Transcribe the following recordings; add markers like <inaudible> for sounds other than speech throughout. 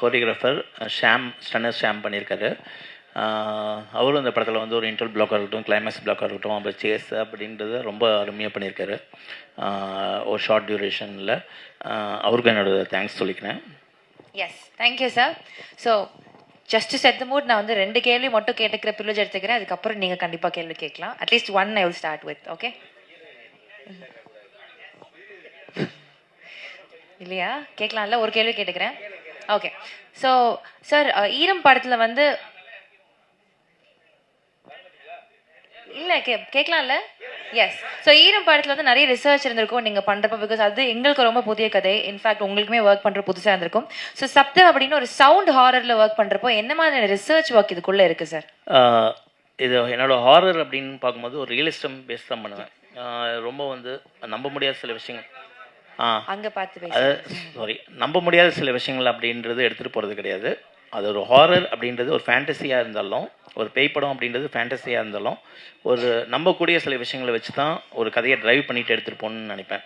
Choreographer Sham stunner Sham பண்ணியிருக்காரு. அவரும் இந்த படத்தில் வந்து ஒரு இன்டர்வல் பிளாக்காக இருக்கட்டும் கிளைமேக்ஸ் பிளாக்காக இருக்கட்டும் அப்புறம் சேஸ் அப்படின்றத ரொம்ப அருமையாக பண்ணியிருக்காரு. ஒரு ஷார்ட் டியூரேஷனில் அவருக்கும் என்னோட தேங்க்ஸ் சொல்லிக்கிறேன். Yes thank you sir so just set the mood நான் வந்து ரெண்டு கேள்வி மட்டும் கேட்டுக்கிற ப்ரிவிலேஜ் எடுத்துக்கிறேன். அதுக்கப்புறம் நீங்கள் கண்டிப்பாக கேள்வி கேட்கலாம். At least one I will start with okay இல்லையா? கேட்கலாம்ல? ஒரு கேள்வி கேட்டுக்கிறேன். ஓகே ஸோ சார் ஈரம் படத்தில் வந்து இல்லை கே கேட்கலாம்ல எஸ் ஸோ ஈரம் படத்தில் வந்து நிறைய ரிசர்ச் இருந்திருக்கும் நீங்கள் பண்ணுறப்ப பிகாஸ் அது எங்களுக்கு ரொம்ப புதிய கதை. இன்ஃபேக்ட் உங்களுக்குமே ஒர்க் பண்ணுற புதுசாக இருந்திருக்கும். ஸோ சப்தம் அப்படின்னு ஒரு சவுண்ட் ஹாரரில் ஒர்க் பண்ணுறப்போ என்ன மாதிரி ரிசர்ச் ஒர்க் இதுக்குள்ளே இருக்குது சார் இது என்னோட ஹாரர் அப்படின்னு பார்க்கும்போது ஒரு ரியலிஸ்டம் பேஸ் தான் பண்ணுவேன். ரொம்ப வந்து நம்ப முடியாத சில விஷயங்கள். அங்கே பார்த்து அது சாரி நம்ப முடியாத சில விஷயங்கள் அப்படின்றது எடுத்துகிட்டு போகிறது கிடையாது. அது ஒரு ஹாரர் அப்படின்றது ஒரு ஃபேண்டசியாக இருந்தாலும் ஒரு பேய் படம் அப்படின்றது ஃபேண்டசியாக இருந்தாலும் ஒரு நம்பக்கூடிய சில விஷயங்களை வச்சு தான் ஒரு கதையை டிரைவ் பண்ணிட்டு எடுத்துகிட்டு போகணும்னு நினைப்பேன்.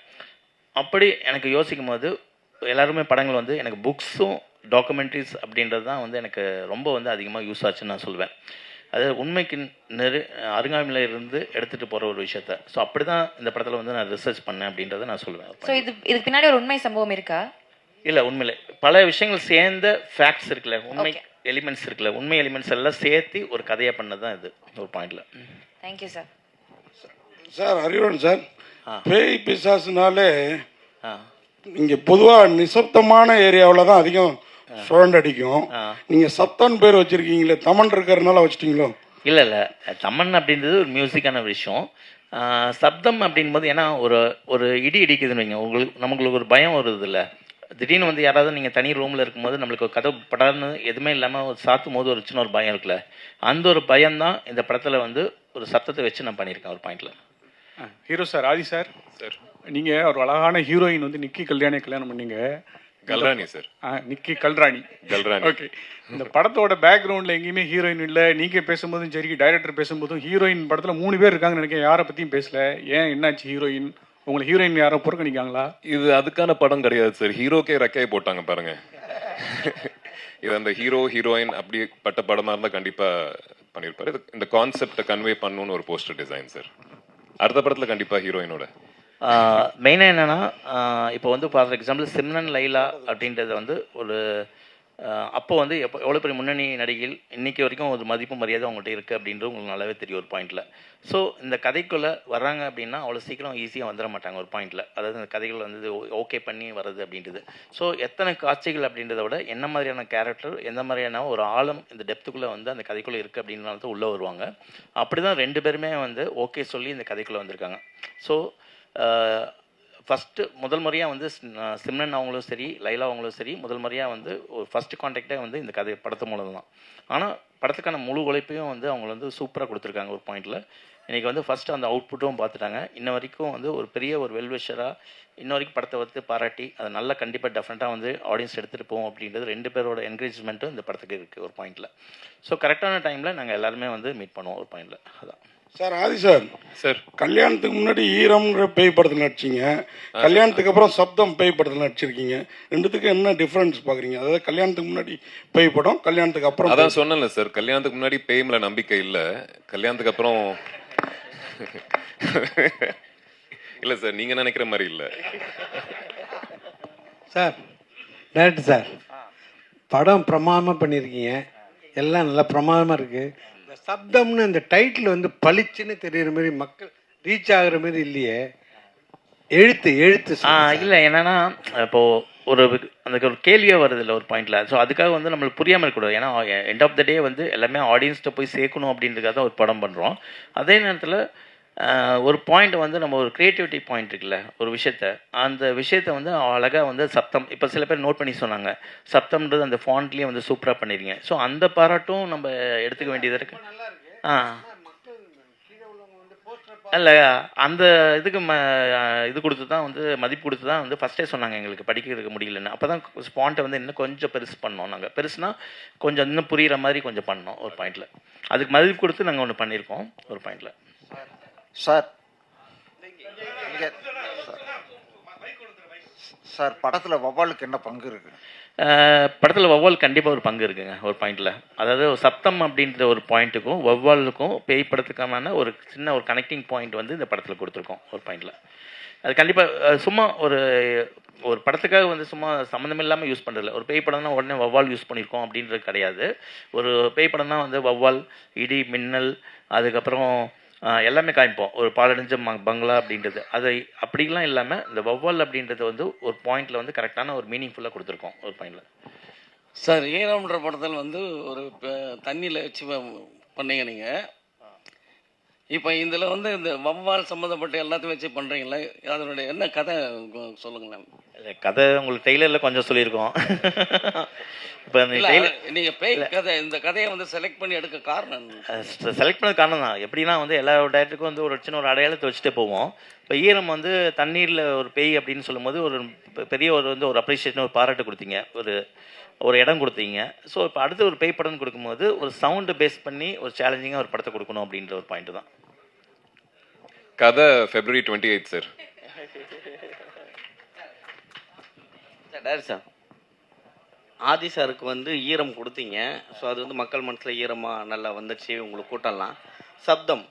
அப்படி எனக்கு யோசிக்கும் போது எல்லாருமே படங்கள் வந்து எனக்கு புக்ஸும் டாக்குமெண்ட்ரிஸ் அப்படின்றது தான் வந்து எனக்கு ரொம்ப வந்து அதிகமாக யூஸ் ஆச்சுன்னு நான் சொல்லுவேன் அது உண்மைக்கு நெரு அருங்காமையில் இருந்து எடுத்துகிட்டு போகிற ஒரு விஷயத்த. ஸோ அப்படி தான் இந்த படத்தில் வந்து நான் ரிசர்ச் பண்ணேன் அப்படின்றத நான் சொல்லுவேன் ஸோ இது இதுக்கு பின்னாடி ஒரு உண்மை சம்பவம் இருக்கா? இல்லை உண்மையில. பல விஷயங்கள் சேர்ந்த ஃபேக்ட்ஸ் இருக்குல்ல உண்மை எலிமெண்ட்ஸ் இருக்குல்ல உண்மை எலிமெண்ட்ஸ் எல்லாம் சேர்த்து ஒரு கதையாக பண்ணது தான் இது ஒரு பாயிண்ட்ல தேங்க்யூ சார் சார் அறிவுடன் சார். பேய் பிசாசுனாலே ஆ. நீங்க பொதுவா நிசப்தமான ஏரியாவில் தான் அதிகம் சுழண்டடிக்கும். நீங்க சத்தம்னு பேர் வச்சிருக்கீங்களே தமன் இருக்கிறதுனால வச்சிட்டீங்களோ? இல்லை இல்லை. தமன் அப்படின்றது ஒரு மியூசிக்கான விஷயம். சப்தம் அப்படின்போது ஏன்னா ஒரு ஒரு இடி இடிக்குதுன்னு வைங்க. உங்களுக்கு நமக்கு ஒரு பயம் வருது இல்லை திடீர்னு வந்து யாராவது நீங்கள் தனி ரூமில் இருக்கும்போது நம்மளுக்கு கதவு படான்னு எதுவுமே இல்லாமல் ஒரு சாத்தும் போது ஒரு சின்ன ஒரு பயம் இருக்குல்ல. அந்த ஒரு பயம் தான் இந்த படத்தில் வந்து ஒரு சத்தத்தை வச்சு நான் பண்ணியிருக்கேன் ஒரு பாயிண்ட்ல hero sir Aadhi sir. Sir. நீங்க ஒரு அழகான ஹீரோயின் வந்து நிக்கி கல்யாணி கல்யாணம் பண்ணீங்க. கல்ராணி சார். நிக்கி கல்ராணி. கல்ராணி. ஓகே இந்த படத்தோட பேக்ரவுண்ட்ல எங்கேயுமே ஹீரோயின் இல்ல. நீங்க பேசும்போதும் சரி டைரக்டர் பேசும்போதும் ஹீரோயின் படத்துல மூணு பேர் இருக்காங்கன்னு நினைக்கிறேன். யாரை பத்தியும் பேசல. ஏன் என்னாச்சு ஹீரோயின் உங்களை ஹீரோயின் யாரோ புறக்கணிக்காங்களா இது அதுக்கான படம் கிடையாது சார். ஹீரோக்கே ரெக்கையை போட்டாங்க பாருங்க. இது அந்த ஹீரோ ஹீரோயின் அப்படி பட்ட படமா இருந்தா கண்டிப்பா பண்ணியிருப்பாரு இந்த கான்செப்டை கன்வே பண்ணணும்னு ஒரு போஸ்டர் டிசைன் சார் அடுத்த படத்துல கண்டிப்பா ஹீரோயினோட மெயினாக என்னென்னா இப்போ வந்து ஃபார் எக்ஸாம்பிள் சிம்ரன் லைலா அப்படின்றது வந்து ஒரு அப்போ வந்து எப்போ எவ்வளோ பெரிய முன்னணி நடிகையில் இன்றைக்கி வரைக்கும் ஒரு மதிப்பு மரியாதை அவங்கள்ட்ட இருக்குது அப்படின்றது உங்களுக்கு நல்லாவே தெரியும் ஒரு பாயிண்டில் ஸோ இந்த கதைக்குள்ளே வர்றாங்க அப்படின்னா அவ்வளோ சீக்கிரம் ஈஸியாக வந்துட மாட்டாங்க ஒரு பாயிண்டில் அதாவது இந்த கதைகள் வந்து ஓகே பண்ணி வர்றது அப்படின்றது. ஸோ எத்தனை காட்சிகள் அப்படின்றத விட என்ன மாதிரியான கேரக்டர் எந்த மாதிரியான ஒரு ஆழம் இந்த டெப்த்துக்குள்ளே வந்து அந்த கதைக்குள்ளே இருக்குது அப்படின்றனால தான் உள்ளே வருவாங்க. அப்படி தான் ரெண்டு பேருமே வந்து ஓகே சொல்லி இந்த கதைக்குள்ளே வந்திருக்காங்க. ஸோ ஃபஸ்ட்டு முதல் முறையாக வந்து ஸ்- சிம்ரன் அவங்களும் சரி லைலா அவங்களும் சரி முதல் முறையாக வந்து ஒரு ஃபஸ்ட்டு காண்டாக்டே வந்து இந்த கதை படத்து மூலம் தான் ஆனால் படத்துக்கான முழு உழைப்பையும் வந்து அவங்க வந்து சூப்பராக கொடுத்துருக்காங்க ஒரு பாயிண்டில் இன்றைக்கி வந்து ஃபஸ்ட்டு அந்த அவுட்புட்டும் பார்த்துட்டாங்க. இன்ன வரைக்கும் வந்து ஒரு பெரிய ஒரு வெல்விஷராக இன்ன வரைக்கும் படத்தை வந்து பாராட்டி அதை நல்லா கண்டிப்பாக டெஃபினட்டாக வந்து ஆடியன்ஸ் எடுத்துகிட்டு போவோம் அப்படின்றது ரெண்டு பேரோட என்கரேஜ்மெண்ட்டும் இந்த படத்துக்கு இருக்குது ஒரு பாயிண்டில் ஸோ கரெக்டான டைமில் நாங்கள் எல்லாருமே வந்து மீட் பண்ணுவோம் ஒரு பாயிண்டில் அதான். Sir Aadhi sir. சார். கல்யாணத்துக்கு முன்னாடி ஈரம்ங்கிற பேய் படத்தில் நடிச்சீங்க. கல்யாணத்துக்கு அப்புறம் சப்தம் பேய் படத்தில் நடிச்சிருக்கீங்க. ரெண்டுத்துக்கும் என்ன டிஃப்ரென்ஸ் பார்க்குறீங்க அதாவது கல்யாணத்துக்கு முன்னாடி பேய் படம் கல்யாணத்துக்கு அப்புறம் அதான் சொன்னேன்ல சார் கல்யாணத்துக்கு முன்னாடி பேய்மல நம்பிக்கை இல்ல. கல்யாணத்துக்கு அப்புறம் இல்ல சார் நீங்க நினைக்கிற மாதிரி இல்ல. சார் டேரக்டர் சார் படம் பிரமாதமாக பண்ணியிருக்கீங்க எல்லாம் நல்லா பிரமாதமாக இருக்கு. இந்த சப்தம்னு அந்த டைட்டில் வந்து பளிச்சுன்னு தெரியுற மாதிரி மக்கள் ரீச் ஆகுற மாதிரி இல்லையே. எழுத்து எழுத்து. இல்லை என்னன்னா இப்போ ஒரு அந்த ஒரு கேள்வியே வருது இல்லை ஒரு பாயிண்ட்ல ஸோ அதுக்காக வந்து நம்மளுக்கு புரியாமல் இருக்கக்கூடாது. ஏன்னா எண்ட் ஆஃப் த டே வந்து எல்லாமே ஆடியன்ஸ்கிட்ட போய் சேர்க்கணும் அப்படின்றதுக்காக தான் ஒரு படம் பண்ணுறோம் அதே நேரத்தில் ஒரு பாயிண்ட் வந்து நம்ம ஒரு க்ரியேட்டிவிட்டி பாயிண்ட் இருக்குல்ல ஒரு விஷயத்த. அந்த விஷயத்த வந்து அழகாக வந்து சப்தம் இப்போ சில பேர் நோட் பண்ணி சொன்னாங்க. சப்தம்ன்றது அந்த ஃபாண்ட்லேயே வந்து சூப்பராக பண்ணிருங்க ஸோ அந்த பாராட்டும் நம்ம எடுத்துக்க வேண்டியது இருக்கு. ஆ. இல்ல அந்த இதுக்கு ம இது கொடுத்து தான் வந்து மதிப்பு கொடுத்து தான் வந்து ஃபஸ்ட்டே சொன்னாங்க எங்களுக்கு. படிக்கிறதுக்கு முடியலன்னு. அப்போ தான் ஸ்பாண்ட்டை வந்து இன்னும் கொஞ்சம் பெருசு பண்ணோம் நாங்கள் பெருசுனா கொஞ்சம் இன்னும் புரிகிற மாதிரி கொஞ்சம் பண்ணோம் ஒரு பாயிண்டில் அதுக்கு மதிப்பு கொடுத்து நாங்கள் ஒன்று பண்ணியிருக்கோம் ஒரு பாயிண்டில் சார். சார் படத்துல வவ்வாலுக்கு என்ன பங்கு இருக்கு? படத்தில் வௌவால் கண்டிப்பாக ஒரு பங்கு இருக்குங்க ஒரு பாயிண்டில். அதாவது ஒரு சப்தம் அப்படின்ற ஒரு பாயிண்ட்டுக்கும் வௌவாலுக்கும் பேய் படத்துக்கான ஒரு சின்ன ஒரு கனெக்டிங் பாயிண்ட் வந்து இந்த படத்தில் கொடுத்துருக்கோம் ஒரு பாயிண்டில். அது கண்டிப்பாக சும்மா ஒரு ஒரு படத்துக்காக வந்து சும்மா சம்மந்தம் இல்லாமல் யூஸ் பண்ணுறதில்ல ஒரு பேய் படம்னா உடனே வௌவால் யூஸ் பண்ணியிருக்கோம் அப்படின்றது கிடையாது. ஒரு பேய் படம்னா வந்து வௌவால் இடி மின்னல் அதுக்கப்புறம் எல்லாமே காமிப்போம். ஒரு பாலடைஞ்ச பங்களா அப்படின்றது. அதை அப்படிலாம் இல்லாமல் இந்த வௌவால் அப்படின்றது வந்து ஒரு பாயிண்டில் வந்து கரெக்டான ஒரு மீனிங்ஃபுல்லாக கொடுத்துருக்கோம் ஒரு பாயிண்டில் சார் ஈரம்ன்ற படத்தில் வந்து ஒரு தண்ணியில் வச்சு பண்ணீங்க நீங்கள் இப்போ இதில் வந்து இந்த வவ்வால் சம்மந்தப்பட்ட எல்லாத்தையும் வச்சு பண்ணுறீங்களே அதனுடைய என்ன கதை சொல்லுங்களேன். இல்ல, கதை உங்களுக்கு டெய்லரில் கொஞ்சம் சொல்லியிருக்கோம். இப்போ நீங்கள் பேய் கதை இந்த கதையை வந்து செலக்ட் பண்ணி எடுக்க காரணம்? செலக்ட் பண்ணது காரணம் தான். எப்படின்னா வந்து எல்லா டேரக்டருக்கும் வந்து ஒரு சின்ன ஒரு அடையாளத்தை வச்சுட்டே போவோம். இப்போ ஈரம் வந்து தண்ணீரில் ஒரு பேய் அப்படின்னு சொல்லும்போது ஒரு பெரிய ஒரு வந்து ஒரு அப்ரிஷியேஷன் ஒரு பாராட்டு கொடுத்தீங்க. ஒரு ஒரு இடம் கொடுத்தீங்க. ஸோ இப்போ அடுத்து ஒரு பேய் படம் கொடுக்கும்போது ஒரு சவுண்டு பேஸ் பண்ணி ஒரு சேலஞ்சிங்காக ஒரு படத்தை கொடுக்கணும் அப்படின்ற ஒரு பாயிண்ட் தான். கதை February twenty eight sir director sir Aadhi சாருக்கு வந்து ஈரம் கொடுத்தீங்க. ஸோ அது வந்து மக்கள் மனசில் ஈரமாக நல்லா வந்துச்சு உங்களுக்கு கூட்டம்லாம் சப்தம்.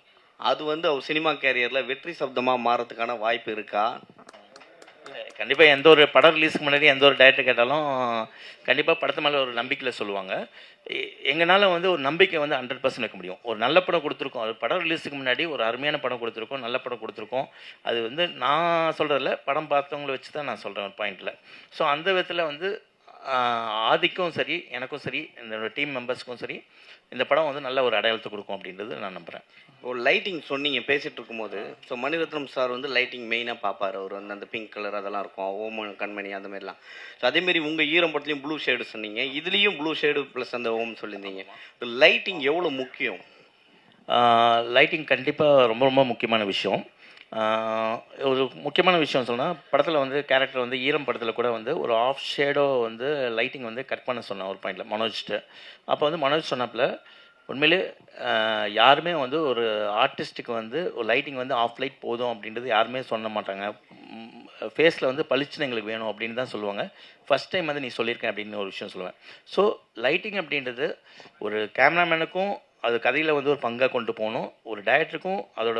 அது வந்து அவர் சினிமா கேரியரில் வெற்றி சப்தமாக மாறதுக்கான வாய்ப்பு இருக்கா? கண்டிப்பாக எந்த ஒரு படம் ரிலீஸ்க்கு முன்னாடி எந்த ஒரு டேரக்டர் கேட்டாலும் கண்டிப்பாக படத்து மேலே ஒரு நம்பிக்கையில் சொல்லுவாங்க. எ- வந்து ஒரு நம்பிக்கை வந்து ஹண்ட்ரட் பர்சன்ட் வைக்க முடியும். ஒரு நல்ல படம் கொடுத்துருக்கோம். அது படம் ரிலீஸுக்கு முன்னாடி ஒரு அருமையான படம் கொடுத்துருக்கோம் நல்ல படம் கொடுத்துருக்கோம். அது வந்து நான் சொல்கிறதில்ல படம் பார்த்தவங்கள வச்சு தான் நான் சொல்கிறேன் ஒரு பாயிண்டில் ஸோ அந்த விதத்தில் வந்து ஆதிக்கும் சரி எனக்கும் சரி இந்த டீம் மெம்பர்ஸ்க்கும் சரி இந்த படம் வந்து நல்ல ஒரு அடையாளத்தை கொடுக்கும் அப்படின்றது நான் நம்புகிறேன் ஒரு லைட்டிங் சொன்னீங்க பேசிட்டு இருக்கும்போது ஸோ மணிரத்னம் சார் வந்து லைட்டிங் மெயினாக பார்ப்பார். அவர் வந்து அந்த பிங்க் கலர் அதெல்லாம் இருக்கும். ஓம கண்மணி அந்த மாதிரிலாம். ஸோ அதேமாரி உங்கள் ஈரம் படத்துலையும் ப்ளூ ஷேடு சொன்னீங்க. இதுலேயும் ப்ளூ ஷேடு ப்ளஸ் அந்த ஓம் சொல்லியிருந்தீங்க. லைட்டிங் எவ்வளோ முக்கியம்? லைட்டிங் கண்டிப்பாக ரொம்ப ரொம்ப முக்கியமான விஷயம். ஒரு முக்கியமான விஷயம் சொன்னால் படத்தில் வந்து கேரக்டர் வந்து ஈரம் படத்தில் கூட வந்து ஒரு ஆஃப் ஷேடோ வந்து லைட்டிங் வந்து கட் பண்ண சொன்னேன் ஒரு பாயிண்டில் மனோஜ்ட்டு. அப்போ வந்து மனோஜ் சொன்னப்பில் உண்மையிலே யாருமே வந்து ஒரு ஆர்டிஸ்ட்டுக்கு வந்து ஒரு லைட்டிங் வந்து ஆஃப் லைட் போதும் அப்படின்றது யாருமே சொல்ல மாட்டாங்க. ஃபேஸில் வந்து பளிச்சுன்னு எங்களுக்கு வேணும் அப்படின்னு தான் சொல்லுவாங்க. ஃபஸ்ட் டைம் வந்து நீ சொல்லியிருக்கேன் அப்படின்னு ஒரு விஷயம் சொல்லுவேன். ஸோ லைட்டிங் அப்படின்றது ஒரு கேமராமேனுக்கும் அது கதையில் வந்து ஒரு பங்காக கொண்டு போகணும். ஒரு டேரக்டருக்கும் அதோட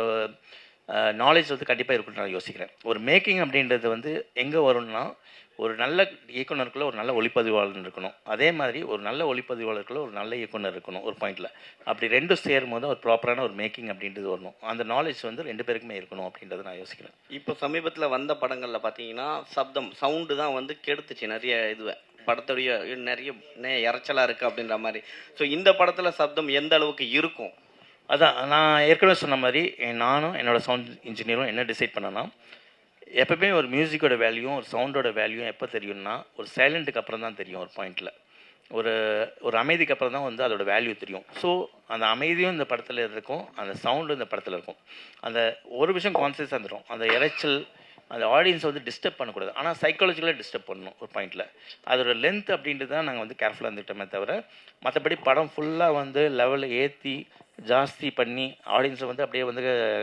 நாலேஜ் வந்து கண்டிப்பாக இருக்கும்னு நான் யோசிக்கிறேன். ஒரு மேக்கிங் அப்படின்றது வந்து எங்கே வரும்னா ஒரு நல்ல இயக்குனருக்குள்ள ஒரு நல்ல ஒளிப்பதிவாளர் இருக்கணும். அதே மாதிரி ஒரு நல்ல ஒளிப்பதிவாளருக்குள்ளே ஒரு நல்ல இயக்குனர் இருக்கணும் ஒரு பாயிண்டில் அப்படி ரெண்டும் சேரும் போது ஒரு ப்ராப்பரான ஒரு மேக்கிங் அப்படின்றது வரணும். அந்த நாலேஜ் வந்து ரெண்டு பேருக்குமே இருக்கணும் அப்படின்றத நான் யோசிக்கிறேன். இப்போ சமீபத்தில் வந்த படங்களில் பார்த்தீங்கன்னா சப்தம் சவுண்டு தான் வந்து கெடுத்துச்சு நிறைய இதுவை. படத்துடைய நிறைய இறைச்சலாக இருக்குது அப்படின்ற மாதிரி. ஸோ இந்த படத்தில் சப்தம் எந்த அளவுக்கு இருக்கும்? அதான் நான் ஏற்கனவே சொன்ன மாதிரி என் நானும் என்னோடய சவுண்ட் இன்ஜினியரும் என்ன டிசைட் பண்ணனா எப்போவுமே ஒரு மியூசிக்கோட வேல்யூ ஒரு சவுண்டோட வேல்யூ எப்போ தெரியும்னா ஒரு சைலண்ட்டுக்கு அப்புறம் தான் தெரியும் ஒரு பாயிண்டில் ஒரு ஒரு அமைதிக்கு அப்புறம் தான் வந்து அதோட வேல்யூ தெரியும். ஸோ அந்த அமைதியும் இந்த படத்தில் இருக்கும் அந்த சவுண்டும் இந்த படத்தில் இருக்கும். அந்த ஒரு விஷயம் கான்சியஸாக இருந்துடும் அந்த இறைச்சல் அந்த ஆடியன்ஸை வந்து டிஸ்டர்ப் பண்ணக்கூடாது. ஆனால் சைக்காலஜிக்கலாக டிஸ்டர்ப் பண்ணணும் ஒரு பாயிண்டில் அதோட லென்த் அப்படின்றது தான் நாங்கள் வந்து கேர்ஃபுல்லாக இருந்துக்கிட்டோமே தவிர மற்றபடி படம் ஃபுல்லாக வந்து லெவலில் ஏற்றி ஜாஸ்தி பண்ணி ஆடியன்ஸை வந்து அப்படியே வந்து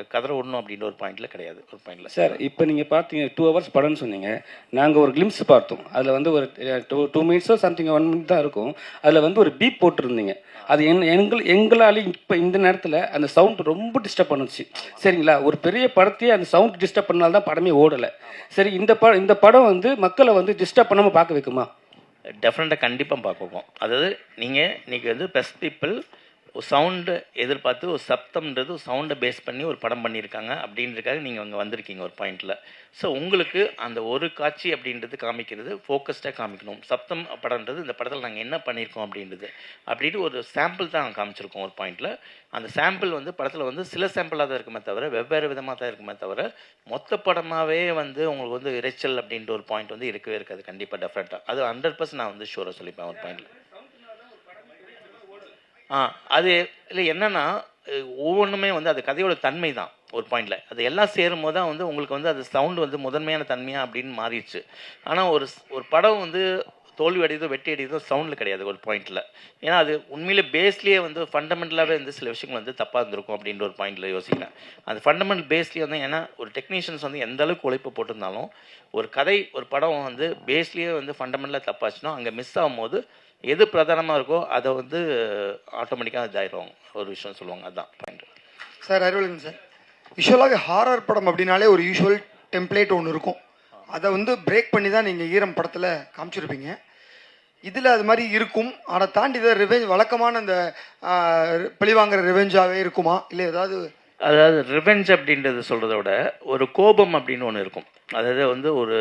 கதற விடணும் அப்படின்ற ஒரு பாயிண்டில் கிடையாது. ஒரு பாயிண்டில் சார் இப்போ நீங்கள் பார்த்தீங்க டூ ஹவர்ஸ் படம்னு சொன்னீங்க. நாங்கள் ஒரு கிளிம்ஸ் பார்த்தோம். அதில் வந்து ஒரு டூ டூ மினிட்ஸோ சம்திங் ஒன் மினிட் தான் இருக்கும். அதில் வந்து ஒரு பீப் போட்டிருந்தீங்க. அது என் எங்கள் எங்களால் இப்போ இந்த நேரத்தில் அந்த சவுண்ட் ரொம்ப டிஸ்டர்ப் பண்ணுச்சு. சரிங்களா? ஒரு பெரிய படத்தையே அந்த சவுண்ட் டிஸ்டர்ப் பண்ணால்தான் தான் படமே ஓடலை. சரி இந்த படம் இந்த படம் வந்து மக்களை வந்து டிஸ்டர்ப் பண்ணாமல் பார்க்க வைக்குமா? டெஃபினட்டாக கண்டிப்பாக பார்ப்போம் அதாவது நீங்கள் இன்றைக்கி வந்து பெஸ்ட் பீப்புள் ஒரு சவுண்டு எதிர்பார்த்து ஒரு சப்தம்ன்றது ஒரு சவுண்டை பேஸ் பண்ணி ஒரு படம் பண்ணியிருக்காங்க அப்படின்றதுக்காக நீங்கள் அங்கே வந்திருக்கீங்க ஒரு பாயிண்டில் ஸோ உங்களுக்கு அந்த ஒரு காட்சி அப்படின்றது காமிக்கிறது ஃபோக்கஸ்டாக காமிக்கணும். சப்தம் படம்ன்றது இந்த படத்தில் நாங்கள் என்ன பண்ணியிருக்கோம் அப்படின்றது. அப்படின்னு ஒரு சாம்பிள் தான் காமிச்சிருக்கோம் ஒரு பாயிண்டில் அந்த சாம்பிள் வந்து படத்தில் வந்து சில சாம்பிளாக தான் இருக்குமே தவிர வெவ்வேறு விதமாக தான் இருக்குமே தவிர மொத்த படமாகவே வந்து உங்களுக்கு வந்து இரைச்சல் அப்படின்ற ஒரு பாயிண்ட் வந்து இருக்கவே இருக்காது. கண்டிப்பாக டெஃபரெண்ட்டாக அது ஹண்ட்ரட் பர்சன்ட் நான் வந்து ஷூராக சொல்லிப்பேன் ஒரு பாயிண்டில் அது இல்லை என்னென்னா ஒவ்வொன்றுமே வந்து அது கதையோட தன்மை தான் ஒரு பாயிண்டில் அது எல்லாம் சேரும் போது தான் வந்து உங்களுக்கு வந்து அது சவுண்டு வந்து முதன்மையான தன்மையாக அப்படின்னு மாறிடுச்சு. ஆனால் ஒரு ஸ்- ஒரு படம் வந்து தோல்வி அடையதோ வெட்டி அடையதோ சவுண்டில் கிடையாது ஒரு பாயிண்டில் ஏன்னா அது உண்மையிலே பேஸ்லேயே வந்து ஃபண்டமெண்டலாகவே வந்து சில விஷயங்கள் வந்து தப்பாக இருந்திருக்கும் அப்படின்ற ஒரு பாயிண்டில் யோசிக்கிறேன். அந்த ஃபண்டமெண்டல் பேஸ்லேயே வந்து ஏன்னா ஒரு டெக்னீஷியன்ஸ் வந்து எந்த அளவுக்கு உழைப்பு போட்டிருந்தாலும் ஒரு கதை ஒரு படம் வந்து பேஸ்லேயே வந்து ஃபண்டமெண்டலாக தப்பாச்சுன்னா அங்கே மிஸ் ஆகும்போது எது பிரதானமாக இருக்கோ அதை வந்து ஆட்டோமேட்டிக்காக இதாயிரும். ஒரு விஷயம் சொல்லுவாங்க அதுதான் பாயிண்ட் சார் அறிவுலன் சார். யூஸ்வலாகவே ஹாரர் படம் அப்படின்னாலே ஒரு யூஷுவல் டெம்ப்ளேட் ஒன்று இருக்கும். அதை வந்து பிரேக் பண்ணி தான் நீங்கள் ஈரம் படத்தில் காமிச்சிருப்பீங்க. இதில் அது மாதிரி இருக்கும். ஆனால் தாண்டி இதை ரிவெஞ்ச் வழக்கமான அந்த பழிவாங்குற ரிவெஞ்சாகவே இருக்குமா? இல்லை ஏதாவது அதாவது ரிவெஞ்ச் அப்படின்றது சொல்கிறத விட ஒரு கோபம் அப்படின்னு ஒன்று இருக்கும். அதாவது வந்து ஒரு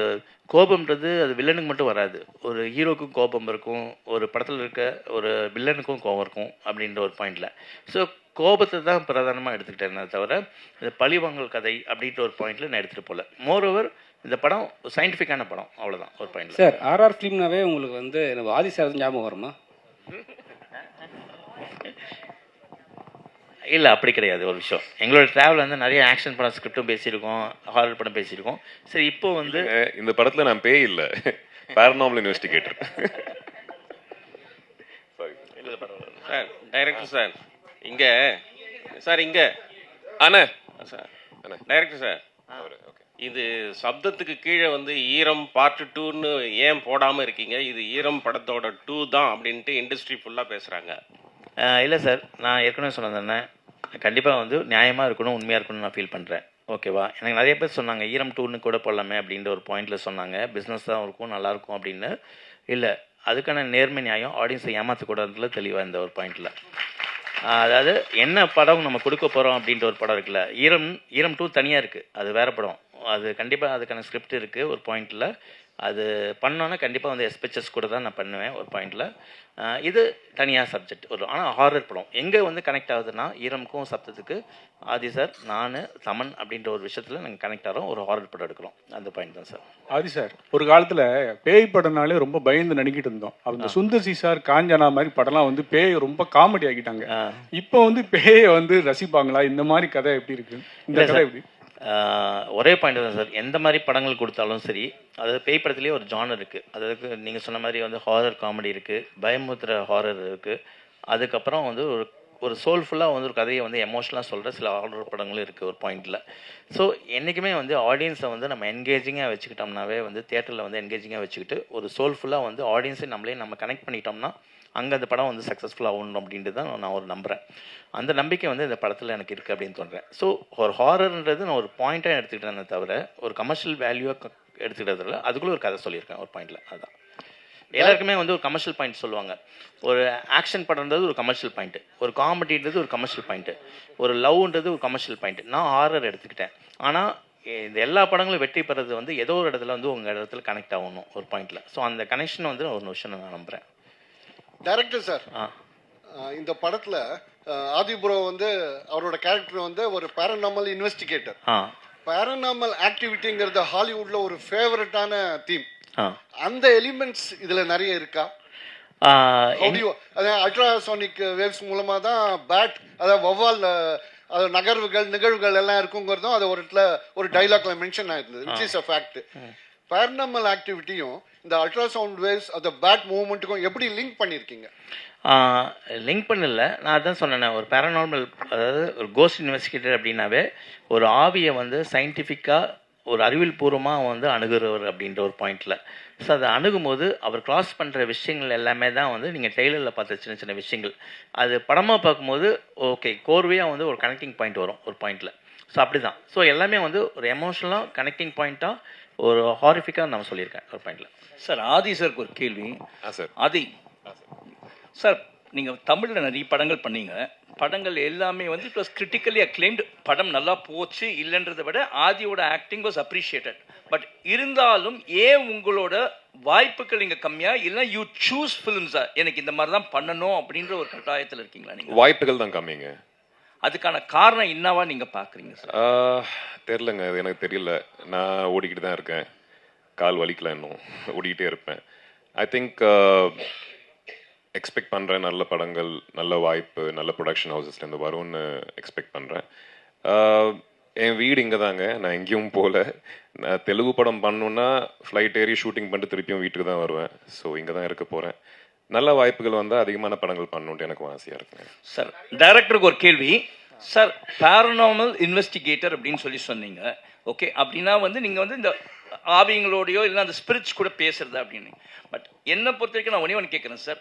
கோபம்ன்றது அது வில்லனுக்கு மட்டும் வராது. ஒரு ஹீரோக்கும் கோபம் இருக்கும் ஒரு படத்தில் இருக்க ஒரு வில்லனுக்கும் கோபம் இருக்கும் அப்படின்ற ஒரு பாயிண்டில் ஸோ கோபத்தை தான் பிரதானமாக எடுத்துக்கிட்டேனே தவிர இந்த பழிவாங்கல் கதை அப்படின்ற ஒரு பாயிண்டில் நான் எடுத்துகிட்டு போகல மோரோவர் இந்த படம் சயின்டிஃபிக்கான படம் அவ்வளோதான் ஒரு பாயிண்டில் சார் ஆர்ஆர் ஃபிலிம்னாவே உங்களுக்கு வந்து ஆதி சார் ஞாபகம் வருமா? <laughs> இல்லை அப்படி கிடையாது ஒரு விஷயம். எங்களோட ட்ராவல் வந்து நிறைய ஆக்ஷன் படம் ஸ்கிரிப்டும் பேசியிருக்கோம் ஹாரர் படம் பேசியிருக்கோம். சரி இப்போ வந்து இந்த படத்துல நான் பேய் இல்ல. Paranormal investigator sir director sir இங்கே. சார் இங்கே. அண்ணா. சார். அண்ணா. Director sir. இது சப்தத்துக்கு கீழே வந்து ஈரம் பார்ட் டூன்னு ஏன் போடாமல் இருக்கீங்க? இது ஈரம் படத்தோட டூ தான் அப்படின்ட்டு இண்டஸ்ட்ரி ஃபுல்லாக பேசுகிறாங்க இல்லை சார் நான் ஏற்கனவே சொன்னது கண்டிப்பாக வந்து நியாயமாக இருக்கணும் உண்மையாக இருக்கணும்னு நான் ஃபீல் பண்ணுறேன் ஓகேவா எனக்கு நிறைய பேர் சொன்னாங்க ஈரம் டூன்னு கூட போடலாமே அப்படின்ற ஒரு பாயிண்டில் சொன்னாங்க. பிஸ்னஸ் தான் இருக்கும் நல்லாயிருக்கும் அப்படின்னு. இல்லை அதுக்கான நேர்மை நியாயம் ஆடியன்ஸை ஏமாற்றக்கூடாதுல தெளிவாக இந்த ஒரு பாயிண்டில் அதாவது என்ன படம் நம்ம கொடுக்க போகிறோம் அப்படின்ற ஒரு படம் இருக்குல்ல? ஈரம் ஈரம் டூ தனியாக இருக்குது அது வேறு படம். அது கண்டிப்பாக அதுக்கான ஸ்கிரிப்ட் இருக்குது ஒரு பாயிண்டில் அது பண்ணோன்னா கண்டிப்பாக வந்து எஸ்பெச்சஸ் கூட தான் நான் பண்ணுவேன் ஒரு பாயிண்டில் இது தனியாக சப்ஜெக்ட் ஒரு ஆனால் ஹாரர் படம். எங்கே வந்து கனெக்ட் ஆகுதுன்னா ஈரமுக்கும் சப்தத்துக்கு ஆதி சார் நான் தமன் அப்படின்ற ஒரு விஷயத்தில் நாங்கள் கனெக்ட் ஆகிறோம் ஒரு ஹாரர் படம் எடுக்கிறோம். அந்த பாயிண்ட் தான் சார் ஆதி சார் ஒரு காலத்துல பேய் படம்னாலே ரொம்ப பயந்து நடிக்கிட்டு இருந்தோம். அந்த சுந்தர் சி சார் காஞ்சனா மாதிரி படம்லாம் வந்து பேய் ரொம்ப காமெடி ஆக்கிட்டாங்க. இப்போ வந்து பேயை வந்து ரசிப்பாங்களா? இந்த மாதிரி கதை எப்படி இருக்கு? இந்த கதை. எப்படி? ஒரே பாயிண்ட் தான் சார். எந்த மாதிரி படங்கள் கொடுத்தாலும் சரி அதாவது பேய் படத்துலேயே ஒரு ஜானர் இருக்குது அதாவது நீங்கள் சொன்ன மாதிரி வந்து ஹாரர் காமெடி இருக்குது பயமுத்திர ஹாரர் இருக்குது அதுக்கப்புறம் வந்து ஒரு ஒரு சோல்ஃபுல்லாக வந்து ஒரு கதையை வந்து எமோஷனலாக சொல்கிற சில ஆர்டர் படங்களும் இருக்குது ஒரு பாயிண்டில் ஸோ என்றைக்குமே வந்து ஆடியன்ஸை வந்து நம்ம என்கேஜிங்காக வச்சுக்கிட்டோம்னாவே வந்து தேட்டரில் வந்து என்கேஜிங்காக வச்சுக்கிட்டு ஒரு சோல்ஃபுல்லாக வந்து ஆடியன்ஸை நம்மளே நம்ம கனெக்ட் பண்ணிட்டோம்னா அங்கே அந்த படம் வந்து சக்ஸஸ்ஃபுல் ஆகணும் அப்படின்ட்டு தான் நான் ஒரு நம்புகிறேன் அந்த நம்பிக்கை வந்து இந்த படத்தில் எனக்கு இருக்குது அப்படின்னு தோன்றேன். ஸோ ஒரு ஹாரர்ன்றது நான் ஒரு பாயிண்ட்டாக எடுத்துக்கிட்டேனே தவிர ஒரு கமர்ஷியல் வேல்யூவாக எடுத்துக்கிட்டதில்ல அதுக்குள்ளே ஒரு கதை சொல்லியிருக்கேன் ஒரு பாயிண்டில் அதுதான் எல்லாருக்குமே வந்து ஒரு கமர்ஷியல் பாயிண்ட் சொல்லுவாங்க. ஒரு ஆக்ஷன் படம்ன்றது ஒரு கமர்ஷியல் பாயிண்ட் ஒரு காமெடின்றது ஒரு கமர்ஷியல் பாயிண்ட் ஒரு லவ்ன்றது ஒரு கமர்ஷியல் பாயிண்ட் நான் ஹாரர் எடுத்துக்கிட்டேன். ஆனால் இந்த எல்லா படங்களும் வெற்றி பெறது வந்து ஏதோ ஒரு இடத்துல வந்து உங்கள் இடத்துல கனெக்ட் ஆகணும் ஒரு பாயிண்ட்டில் ஸோ அந்த கனெக்ஷன் வந்து ஒரு விஷயம் நான் நம்புகிறேன் டைரக்டர் சார் இந்த படத்துல அஹ், ஆதி ப்ரோ வந்து அவரோட கேரக்டர் வந்து ஒரு பேரநாமல் இன்வெஸ்டிகேட்டர் பேரநாமல் ஆக்டிவிட்டிங்கிறது ஹாலிவுட்ல ஒரு ஃபேவரட்டான தீம் அந்த எலிமெண்ட்ஸ் இதுல நிறைய இருக்கா? அல்ட்ராசானிக் வேவ்ஸ் மூலமா தான் பேட் அதாவது வவ்வால் அது நகர்வுகள் நிகழ்வுகள் எல்லாம் இருக்குங்கிறதும் அது ஒரு இடத்துல ஒரு டைலாக்ல mention ஆயிருந்தது which is a fact paranormal ஆக்டிவிட்டியும் இந்த அல்ட்ராசவுண்ட் வேவ்ஸ் அந்த பேட் மூவ்மெண்ட்டுக்கும் எப்படி லிங்க் பண்ணியிருக்கீங்க? லிங்க் பண்ணல. நான் அதான் சொன்னேன் ஒரு பேரநார்மல் அதாவது ஒரு கோஸ்ட் இன்வெஸ்டிகேட்டர் அப்படின்னாவே ஒரு ஆவியை வந்து சயின்டிஃபிக்காக ஒரு அறிவியல் பூர்வமாக வந்து அணுகுறவர் அப்படின்ற ஒரு பாயிண்டில் ஸோ அதை அணுகும்போது அவர் கிராஸ் பண்ணுற விஷயங்கள் எல்லாமே தான் வந்து நீங்கள் டெய்லரில் பார்த்த சின்ன சின்ன விஷயங்கள். அது படமாக பார்க்கும்போது ஓகே கோர்வையாக வந்து ஒரு கனெக்டிங் பாயிண்ட் வரும் ஒரு பாயிண்டில் ஸோ அப்படி தான் ஸோ எல்லாமே வந்து ஒரு எமோஷனலாக கனெக்டிங் பாயிண்ட்டாக ஒரு ஹாரிஃபிக்காக நான் சொல்லியிருக்கேன் ஒரு பாயிண்டில் சார் ஆதி சாருக்கு ஒரு கேள்வி. ஆ சார். ஆதி. சார். நீங்கள் தமிழில் நிறைய படங்கள் பண்ணீங்க. படங்கள் எல்லாமே வந்து இட் வாஸ் கிரிட்டிக்கலி அக்ளைம்டு படம் நல்லா போச்சு இல்லைன்றதை விட ஆதியோட ஆக்டிங் வாஸ் அப்ரிஷியேட்டட் பட் இருந்தாலும் ஏன் உங்களோட வாய்ப்புகள் இங்கே கம்மியா? இல்லை யூ சூஸ் ஃபிலிம்ஸா எனக்கு இந்த மாதிரி தான் பண்ணணும் அப்படின்ற ஒரு கட்டாயத்தில் இருக்கீங்களா நீங்கள் வாய்ப்புகள் தான் கம்மிங்க. அதுக்கான காரணம் என்னவா நீங்கள் பார்க்குறீங்க சார் தெரிலங்க அது எனக்கு தெரியல. நான் ஓடிக்கிட்டு தான் இருக்கேன். கால் வலிக்கல இன்னும். ஓடிக்கிட்டே இருப்பேன். ஐ திங்க் எக்ஸ்பெக்ட் பண்ணுறேன் நல்ல படங்கள் நல்ல வாய்ப்பு நல்ல ப்ரொடக்ஷன் ஹவுசஸ்லேருந்து வரும்னு எக்ஸ்பெக்ட் பண்ணுறேன் என் வீடு இங்கே தாங்க. நான் எங்கேயும் போகல நான் தெலுங்கு படம் பண்ணணுன்னா ஃப்ளைட் ஏறி ஷூட்டிங் பண்ணிட்டு திருப்பியும் வீட்டுக்கு தான் வருவேன். ஸோ இங்கே தான் இருக்க போகிறேன் நல்ல வாய்ப்புகள் வந்தால் அதிகமான படங்கள் பண்ணணுன்ட்டு எனக்கும் ஆசையாக இருக்குங்க சார் டைரக்டருக்கு ஒரு கேள்வி. சார் பேரனாமல் இன்வெஸ்டிகேட்டர் அப்படின்னு சொல்லி சொன்னீங்க. ஓகே அப்படின்னா வந்து நீங்கள் வந்து இந்த ஆவிங்களோடையோ இல்லை அந்த ஸ்பிரிட்ஸ் கூட பேசுறது அப்படின்னு. பட் என்னை பொறுத்த வரைக்கும் நான் ஒன்றே ஒன்று கேட்குறேன் sir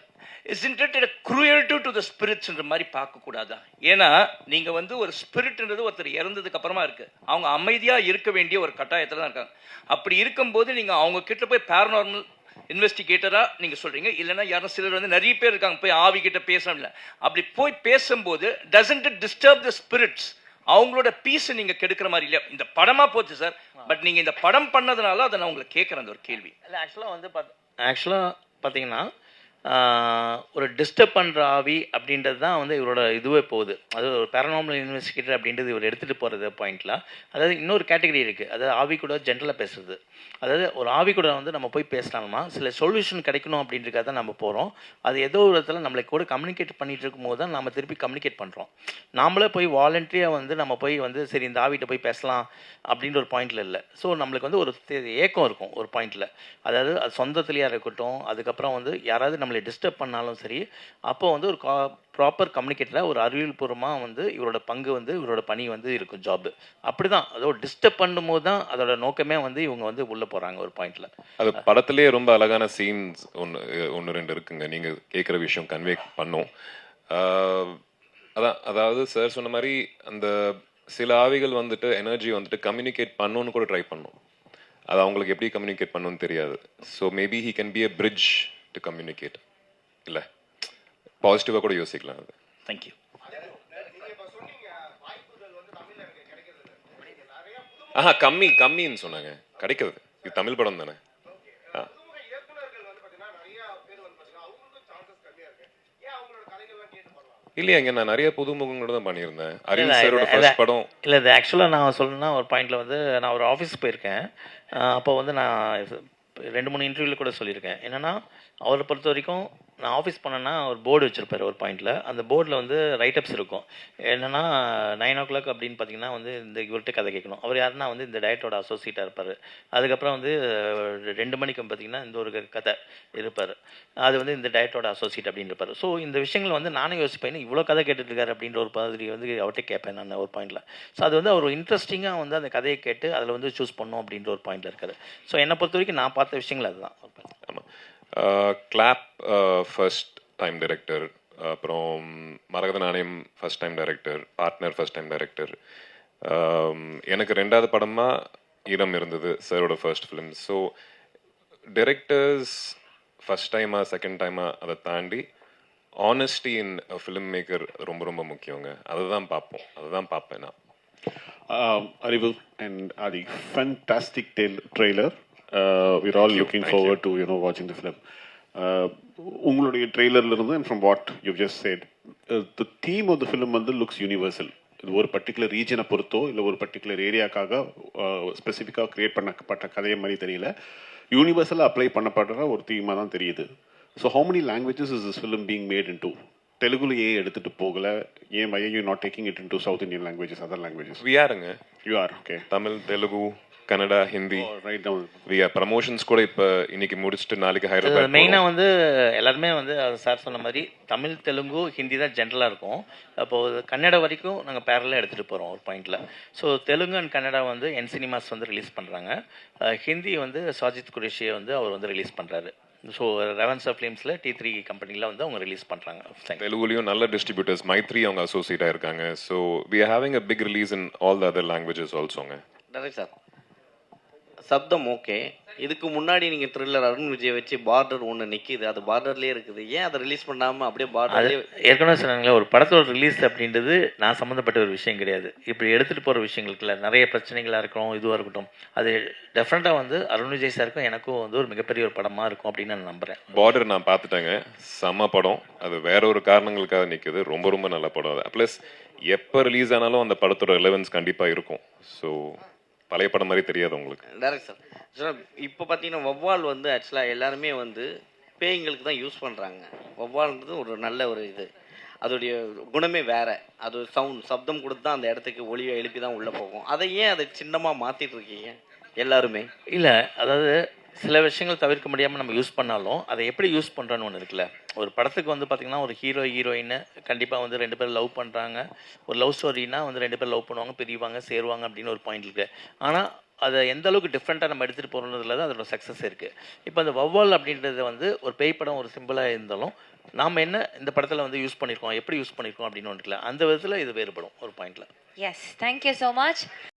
is intended cruelty to the ஸ்பிரிட்ஸ்ன்ற மாதிரி பார்க்கக்கூடாதா ஏன்னா நீங்கள் வந்து ஒரு ஸ்பிரிட்ன்றது ஒருத்தர் இறந்ததுக்கு அப்புறமா இருக்குது அவங்க அமைதியாக இருக்க வேண்டிய ஒரு கட்டாயத்தில் தான் இருக்காங்க. அப்படி இருக்கும்போது நீங்கள் அவங்க கிட்ட போய் பேரநார்மல் இன்வெஸ்டிகேட்டரா நீங்க சொல்றீங்க. இல்லைன்னா யாரும் சிலர் வந்து நிறைய பேர் இருக்காங்க போய் ஆவி கிட்ட பேசணும் இல்ல. அப்படி போய் பேசும்போது doesn't it disturb the spirits அவங்களோட பீஸ் நீங்க கெடுக்கிற மாதிரி இல்லையா இந்த படமா போச்சு சார் பட் நீங்க இந்த படம் பண்ணதுனால அதை நான் உங்களுக்கு கேட்கறேன் அந்த ஒரு கேள்வி. இல்லை ஆக்சுவலாக வந்து பார்த்து ஆக்சுவலாக பார்த்தீங்கன்னா ஒரு டிஸ்டர்ப் பண்ணுற ஆவி அப்படின்றது தான் வந்து இவரோட இதுவே போகுது. அது ஒரு பேரனாமல் இன்வெஸ்டிகேட்டர் அப்படின்றது இவர் எடுத்துகிட்டு போகிறது பாயிண்ட்ல அதாவது இன்னொரு கேட்டகரி இருக்குது அதாவது ஆவி கூட ஜென்ரலாக பேசுறது. அதாவது ஒரு ஆவிக்கூட வந்து நம்ம போய் பேசலாமா சில சொல்யூஷன் கிடைக்கணும் அப்படின்றக்காக தான் நம்ம போகிறோம் அது ஏதோ ஒரு இடத்துல நம்மளை கூட கம்யூனிகேட் பண்ணிட்டு இருக்கும்போது தான் நம்ம திருப்பி கம்யூனிகேட் பண்ணுறோம் நாமளே போய் வாலண்டரியாக வந்து நம்ம போய் வந்து சரி இந்த ஆவிட்ட போய் பேசலாம் அப்படின்ற ஒரு பாயிண்ட்டில் இல்லை. ஸோ நம்மளுக்கு வந்து ஒரு தே- ஏக்கம் இருக்கும் ஒரு பாயிண்ட்டில் அதாவது அது சொந்தத்துலையாக இருக்கட்டும் அதுக்கப்புறம் வந்து யாராவது நம்மளை டிஸ்டர்ப் பண்ணாலும் சரி அப்போ வந்து ஒரு கா ப்ராப்பர் கம்யூனிகேட்டில் ஒரு அறிவியல் பூர்வமாக வந்து இவரோட பங்கு வந்து இவரோட பணி வந்து இருக்கும் ஜாப் அப்படி தான் அதோ டிஸ்டர்ப் பண்ணும்போது தான் அதோட நோக்கமே வந்து இவங்க வந்து உள்ளே போகிறாங்க ஒரு பாயிண்டில் அது படத்துலேயே ரொம்ப அழகான சீன்ஸ் ஒன்று ஒன்று ரெண்டு இருக்குங்க. நீங்கள் கேட்குற விஷயம் கன்வே பண்ணும். அதான் அதாவது சார் சொன்ன மாதிரி அந்த சில ஆவிகள் வந்துட்டு எனர்ஜி வந்துட்டு கம்யூனிகேட் பண்ணணும்னு கூட ட்ரை பண்ணும். அது அவங்களுக்கு எப்படி கம்யூனிகேட் பண்ணணும்னு தெரியாது. So maybe he can be a bridge to communicate இல்லை? பாசிட்டிவாக கூட யோசிக்கலாம் அது. தேங்க்யூ ஆஹா கம்மி கம்மின்னு சொன்னாங்க. கிடைக்கிறது இது தமிழ் படம் தானே. இல்லையாங்க நான் நிறைய புதுமுகங்களோட தான் பண்ணியிருந்தேன். அரவிந்த் சாரோட ஃபர்ஸ்ட் படம். இல்லை இது ஆக்சுவலாக நான் சொல்லணும்னா ஒரு பாயிண்ட்ல வந்து நான் ஒரு ஆஃபீஸ் போயிருக்கேன். அப்போ வந்து நான் ரெண்டு மூணு இன்டர்வியூவில் கூட சொல்லியிருக்கேன். என்னன்னா அவரை பொறுத்த வரைக்கும் நான் ஆஃபீஸ் போனேன்னா ஒரு போர்டு வச்சுருப்பார் ஒரு பாயிண்ட்டில் அந்த போர்டில் வந்து ரைட்டப்ஸ் இருக்கும். என்னன்னா நைன் ஓ கிளாக் அப்படின்னு பார்த்தீங்கன்னா வந்து இந்த இவர்கிட்ட கதை கேட்கணும். அவர் யாருன்னா வந்து இந்த டயட்டோட அசோசியேட்டாக இருப்பார். அதுக்கப்புறம் வந்து ரெண்டு மணிக்கு பார்த்தீங்கன்னா இந்த ஒரு கதை இருப்பார். அது வந்து இந்த டயட்டோட அசோசியேட் அப்படின்னு இருப்பார். ஸோ இந்த விஷயங்கள் வந்து நானும் யோசிப்பேன் இவ்வளோ கதை கேட்டுருக்காரு அப்படின்ற ஒரு மாதிரி வந்து அவர்கிட்ட கேட்பேன் நான் ஒரு பாயிண்ட்டில் ஸோ அது வந்து அவர் இன்ட்ரெஸ்டிங்காக வந்து அந்த கதையை கேட்டு அதில் வந்து சூஸ் பண்ணும் அப்படின்ற ஒரு பாயிண்ட்ல இருக்காரு. ஸோ என்னை பொறுத்த வரைக்கும் நான் பார்த்த விஷயங்கள் அதுதான். ஆமாம் கிளாப் ஃபர்ஸ்ட் டைம் டைரக்டர் அப்புறம் Maragatha Naanayam first time director partner first time director எனக்கு ரெண்டாவது படமாக ஈரம் இருந்தது சாரோட first film so directors first டைமா செகண்ட் டைமா அதை தாண்டி ஆனஸ்டி இன் ஃபிலிம் மேக்கர் ரொம்ப ரொம்ப முக்கியங்க. அதை தான் பார்ப்போம். அதை தான் பார்ப்பேன் நான். Um, Arivu and and Adi, tail trailer we're all looking forward to you know watching the film. Uh, உங்களுடைய ட்ரெய்லர்ல இருந்து and from what you've just said, uh, the theme of the film வந்து looks universal. இது ஒரு particular ரீஜனை பொறுத்தோ இல்லை ஒரு particular ஏரியாக்காக ஸ்பெசிஃபிக்காக create பண்ணப்பட்ட கதையை மாதிரி தெரியல யூனிவர்சலாக அப்ளை பண்ணப்படுற ஒரு தீமாக தான் தெரியுது so how many languages is this film being made into தெலுங்குல ஏன் எடுத்துட்டு போகல ஏன் why are you not taking it into South Indian languages, other languages? We ஆருங்க You are, okay. Tamil Telugu Kannada Hindi promotions கூட இப்போ இன்னைக்கு முடிச்சுட்டு நாளைக்கு ஹைதராபாத் மெயினாக வந்து எல்லாருமே வந்து சார் சொன்ன மாதிரி தமிழ் தெலுங்கு ஹிந்தி தான் ஜென்ரலாக இருக்கும். அப்போது கன்னடா வரைக்கும் நாங்கள் பேரலாக எடுத்துகிட்டு போகிறோம் ஒரு பாயிண்டில் ஸோ தெலுங்கு அண்ட் கன்னடா வந்து என் சினிமாஸ் வந்து ரிலீஸ் பண்ணுறாங்க ஹிந்தி வந்து சாஜித் குரேஷியை வந்து அவர் வந்து ரிலீஸ் பண்ணுறாரு ஸோ ரெவன்சா ஃபிலிம்ஸில் டி த்ரீ கம்பெனியில் வந்து அவங்க ரிலீஸ் பண்ணுறாங்க தெலுங்குலையும் நல்ல டிஸ்ட்ரிபியூட்டர்ஸ் மைத்ரி அவங்க அசோசியேட்டாக இருக்காங்க so we having a big release in all the other languages ஆல்சோங்க direct sir Sabdham okay. இதுக்கு முன்னாடி நீங்கள் த்ரில்லர் அருண் விஜய் வச்சு பார்டர் ஒன்று நிற்கிது அது பார்டர்லேயே இருக்குது. ஏன் அதை ரிலீஸ் பண்ணாமல் அப்படியே அது பார்டர்லேயே ஏற்கனவே சொன்னாங்களே ஒரு படத்தோட ரிலீஸ் அப்படின்றது நான் சம்மந்தப்பட்ட ஒரு விஷயம் கிடையாது. இப்படி எடுத்துகிட்டு போகிற விஷயங்களுக்குல நிறைய பிரச்சனைகளாக இருக்கட்டும் இதுவாக இருக்கட்டும். அது டெஃபினட்டாக வந்து அருண் விஜய் சாருக்கும் எனக்கும் வந்து ஒரு மிகப்பெரிய ஒரு படமாக இருக்கும் அப்படின்னு நான் நம்புகிறேன் பார்டர் நான் பார்த்துட்டேங்க. செம்ம படம். அது வேற ஒரு காரணங்களுக்காக நிற்குது ரொம்ப ரொம்ப நல்ல படம் அது. ப்ளஸ் எப்போ ரிலீஸ் ஆனாலும் அந்த படத்தோட ரிலவன்ஸ் கண்டிப்பாக இருக்கும். ஸோ பழைய படம் மாதிரி தெரியாது உங்களுக்கு. டேரக்ட் சார் சார் இப்போ பார்த்தீங்கன்னா வவ்வால் வந்து ஆக்சுவலாக எல்லாருமே வந்து பேய்ங்களுக்கு தான் யூஸ் பண்ணுறாங்க வவ்வால்ன்றது ஒரு நல்ல ஒரு இது. அதோடைய குணமே வேற. அது சவுண்ட் சப்தம் கொடுத்து தான் அந்த இடத்துக்கு ஒளியை எழுப்பி தான் உள்ளே போகும். அதை ஏன் அதை சின்னமாக மாற்றிட்டு இருக்கீங்க? எல்லாருமே. இல்லை அதாவது சில விஷயங்கள் தவிர்க்க முடியாமல் நம்ம யூஸ் பண்ணாலும் அதை எப்படி யூஸ் பண்ணுறோன்னு ஒன்று இருக்குல்ல. ஒரு படத்துக்கு வந்து பார்த்திங்கன்னா ஒரு ஹீரோ ஹீரோயின் கண்டிப்பாக வந்து ரெண்டு பேரும் லவ் பண்ணுறாங்க ஒரு லவ் ஸ்டோரினா வந்து ரெண்டு பேர் லவ் பண்ணுவாங்க பிரிவாங்க சேருவாங்க அப்படின்னு ஒரு பாயிண்ட் இருக்குது ஆனால் அதை எந்த அளவுக்கு டிஃப்ரெண்ட்டாக நம்ம எடுத்துகிட்டு போகிறதுல தான் அதோட சக்ஸஸ் இருக்குது இப்போ அந்த வவ்வால் அப்படின்றது வந்து ஒரு பேய் படம் ஒரு சிம்பிளாக இருந்தாலும் நாம் என்ன இந்த படத்தில் வந்து யூஸ் பண்ணியிருக்கோம் எப்படி யூஸ் பண்ணியிருக்கோம் அப்படின்னு ஒன்று அந்த விதத்தில் இது வேறுபடும் ஒரு பாயிண்டில் எஸ் தேங்க்யூ ஸோ மச்